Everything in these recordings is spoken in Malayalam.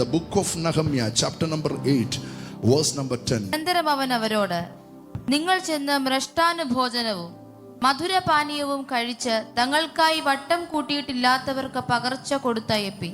the book of Nehemiah chapter number 8, verse number 10. അനന്തരം അവൻ അവരോട് നിങ്ങൾ ചെന്ന് മൃഷ്ടാനുഭോജനവും മധുരപാനീയവും കഴിച്ച് തങ്ങൾക്കായി വട്ടം കൂട്ടിയിട്ടില്ലാത്തവർക്ക് പകർച്ച കൊടുത്തയപ്പി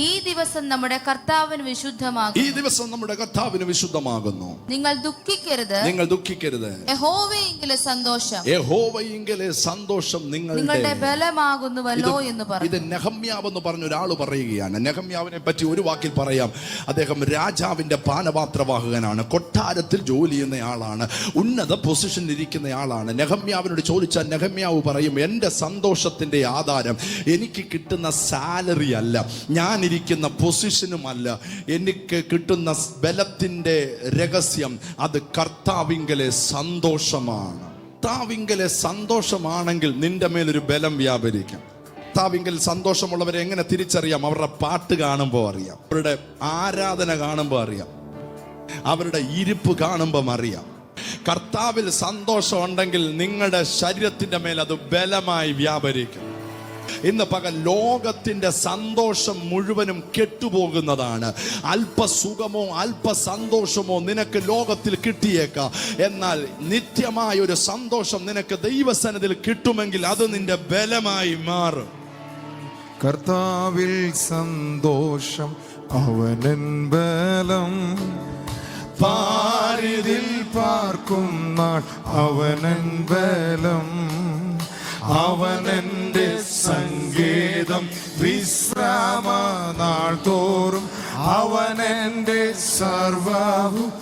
ഈ ദിവസം നമ്മുടെ കർത്താവിന് വിശുദ്ധമാകും ഈ ദിവസം നമ്മുടെ കർത്താവിന് വിശുദ്ധമാകുന്നു. നിങ്ങൾ ദുഃഖിക്കരുത്. നിങ്ങൾ ദുഃഖിക്കരുത്. യഹോവയെങ്കിലെ സന്തോഷം. യഹോവയെങ്കിലെ സന്തോഷം നിങ്ങളുടെ നിങ്ങളുടെ ബലമാകുന്നുവല്ലോ എന്ന് പറഞ്ഞു. ഇത് നെഹമ്യാവ് എന്ന് പറഞ്ഞ ഒരാൾ പറയുകയാണ്. നെഹമ്യാവിനെ പറ്റി ഒരു വാക്കിൽ പറയാം. അദ്ദേഹം രാജാവിന്റെ പാനപാത്രവാഹകനാണ്. കൊട്ടാരത്തിൽ ജോലി ചെയ്യുന്ന ആളാണ് ഉന്നത പൊസിഷനിൽ ഇരിക്കുന്ന ആളാണ് നെഹമ്യാവിനോട് ചോദിച്ചാൽ നെഹമ്യാവ് പറയും എന്റെ സന്തോഷത്തിന്റെ ആധാരം എനിക്ക് കിട്ടുന്ന സാലറി അല്ല. ഞാൻ ഇരിക്കുന്ന പൊസിഷനുമല്ല എനിക്ക് കിട്ടുന്ന ബലത്തിന്റെ രഹസ്യം അത് കർത്താവിങ്കലെ സന്തോഷമാണ്. കർത്താവിങ്കലെ സന്തോഷമാണെങ്കിൽ നിന്റെ മേലൊരു ബലം വ്യാപരിക്കും. കർത്താവിങ്കിൽ സന്തോഷമുള്ളവരെ എങ്ങനെ തിരിച്ചറിയാം? അവരുടെ പാട്ട് കാണുമ്പോൾ അറിയാം. അവരുടെ ആരാധന കാണുമ്പോൾ അറിയാം. അവരുടെ ഇരിപ്പ് കാണുമ്പം അറിയാം. കർത്താവിൽ സന്തോഷം ഉണ്ടെങ്കിൽ നിങ്ങളുടെ ശരീരത്തിന്റെ മേൽ അത് ബലമായി വ്യാപരിക്കും. ഇന്ന് പകൽ ലോകത്തിന്റെ സന്തോഷം മുഴുവനും കെട്ടുപോകുന്നതാണ്. അല്പസുഖമോ അല്പ സന്തോഷമോ നിനക്ക് ലോകത്തിൽ കിട്ടിയേക്കാം. എന്നാൽ നിത്യമായ ഒരു സന്തോഷം നിനക്ക് ദൈവസനത്തിൽ കിട്ടുമെങ്കിൽ അത് നിന്റെ ബലമായി മാറും. കർത്താവിൽ സന്തോഷം അവനൻ ബലം. പാരിതിൽ പാർക്കും നാൾ അവനൻ ബലം. അവനെന്റെ സങ്കേതം വിശ്രാമ നാൾ തോറും അവനെന്റെ സർവവും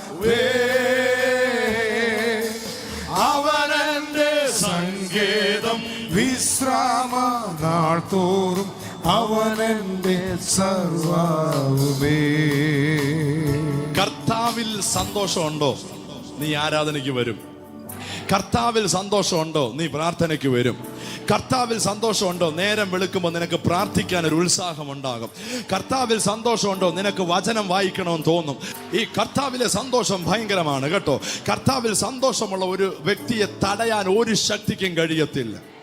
അവനെന്റെ സങ്കേതം വിശ്രാമ നാൾ തോറും അവനെന്റെ സർവവുമേ കർത്താവിൽ സന്തോഷമുണ്ടോ? നീ ആരാധനയ്ക്ക് വരും. കർത്താവിൽ സന്തോഷമുണ്ടോ? നീ പ്രാർത്ഥനയ്ക്ക് വരും. കർത്താവിൽ സന്തോഷമുണ്ടോ? നേരം വെളുക്കുമ്പോൾ നിനക്ക് പ്രാർത്ഥിക്കാൻ ഒരു ഉത്സാഹം ഉണ്ടാകും. കർത്താവിൽ സന്തോഷമുണ്ടോ? നിനക്ക് വചനം വായിക്കണമെന്ന് തോന്നും. ഈ കർത്താവിലെ സന്തോഷം ഭയങ്കരമാണ് കേട്ടോ. കർത്താവിൽ സന്തോഷമുള്ള ഒരു വ്യക്തിയെ തടയാൻ ഒരു ശക്തിക്കും കഴിയത്തില്ല.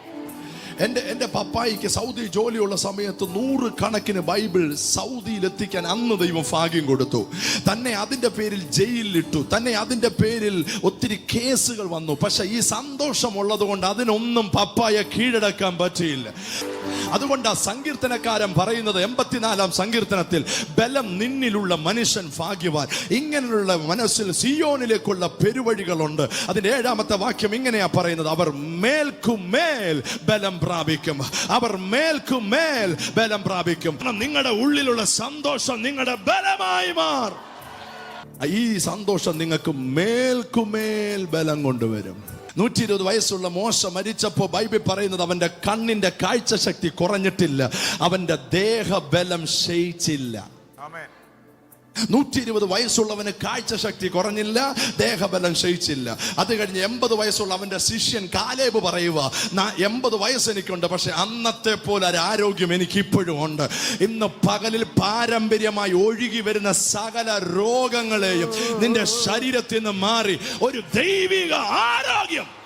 എന്റെ എന്റെ പപ്പായിക്ക് സൗദി ജോലിയുള്ള സമയത്ത് നൂറ് കണക്കിന് ബൈബിൾ സൗദിയിൽ എത്തിക്കാൻ അന്ന് ദൈവം ഭാഗ്യം കൊടുത്തു. തന്നെ അതിന്റെ പേരിൽ ജയിലിലിട്ടു. തന്നെ അതിന്റെ പേരിൽ ഒത്തിരി കേസുകൾ വന്നു. പക്ഷേ ഈ സന്തോഷമുള്ളത് കൊണ്ട് അതിനൊന്നും പപ്പായ കീഴടക്കാൻ പറ്റിയില്ല. അതുകൊണ്ട് ആ സങ്കീർത്തനക്കാരൻ പറയുന്നത് എൺപത്തിനാലാം സങ്കീർത്തനത്തിൽ ബലം നിന്നിലുള്ള മനുഷ്യൻ ഭാഗ്യവാൻ. ഇങ്ങനെയുള്ള മനസ്സിൽ സിയോനിലേക്കുള്ള പെരുവഴികളുണ്ട്. അതിന്റെ ഏഴാമത്തെ വാക്യം ഇങ്ങനെയാ പറയുന്നത് അവർ മേൽക്കുമേൽ ബലം പ്രാപിക്കും. അവർ മേൽക്കുമേൽ ബലം പ്രാപിക്കും. നിങ്ങളുടെ ഉള്ളിലുള്ള സന്തോഷം നിങ്ങളുടെ ബലമായി മാറും. ഈ സന്തോഷം നിങ്ങൾക്ക് മേൽക്കുമേൽ ബലം കൊണ്ടുവരും. നൂറ്റി ഇരുപത് വയസ്സുള്ള മോശ മരിച്ചപ്പോൾ ബൈബിൾ പറയുന്നത് അവന്റെ കണ്ണിന്റെ കാഴ്ച ശക്തി കുറഞ്ഞിട്ടില്ല. അവന്റെ ദേഹബലം ക്ഷയിച്ചില്ല. നൂറ്റി ഇരുപത് വയസ്സുള്ളവന് കാഴ്ച ശക്തി കുറഞ്ഞില്ല ദേഹബലം ക്ഷയിച്ചില്ല. അത് കഴിഞ്ഞ് എൺപത് വയസ്സുള്ള അവന്റെ ശിഷ്യൻ കാലേബ് പറയുക "നാ- എൺപത് വയസ്സ് എനിക്കുണ്ട് പക്ഷെ അന്നത്തെ പോലെ ഒരു ആരോഗ്യം എനിക്ക് ഇപ്പോഴും ഉണ്ട്. ഇന്ന് പകലിൽ പാരമ്പര്യമായി ഒഴുകി വരുന്ന സകല രോഗങ്ങളെയും നിന്റെ ശരീരത്തിൽ നിന്ന് മാറി ഒരു ദൈവിക ആരോഗ്യം.